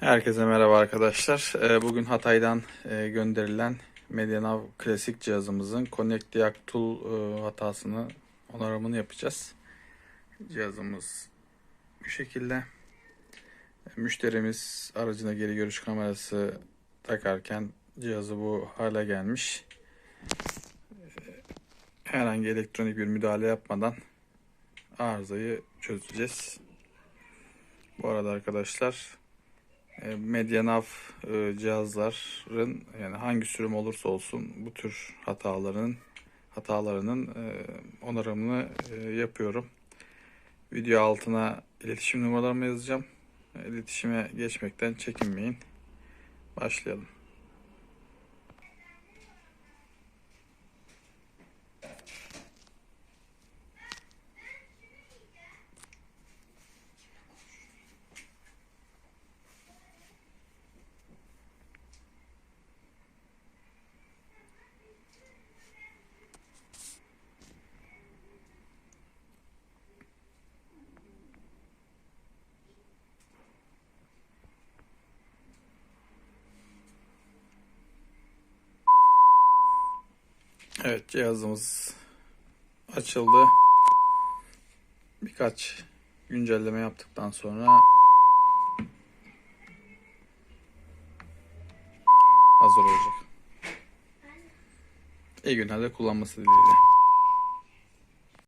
Herkese merhaba arkadaşlar. Ee, Bugün Hatay'dan e, gönderilen Medianav klasik cihazımızın Connect Diag Tool e, hatasını, onarımını yapacağız. Cihazımız bu şekilde. Müşterimiz aracına geri görüş kamerası takarken cihazı bu hale gelmiş. Ee, Herhangi elektronik bir müdahale yapmadan arızayı çözeceğiz. Bu arada arkadaşlar Medianav e, cihazların yani hangi sürüm olursa olsun bu tür hataların hatalarının e, onarımını e, yapıyorum. Video altına iletişim numaralarımı yazacağım. İletişime geçmekten çekinmeyin. Başlayalım. Evet cihazımız açıldı. Birkaç güncelleme yaptıktan sonra hazır olacak. İyi günlerde kullanması dileğiyle.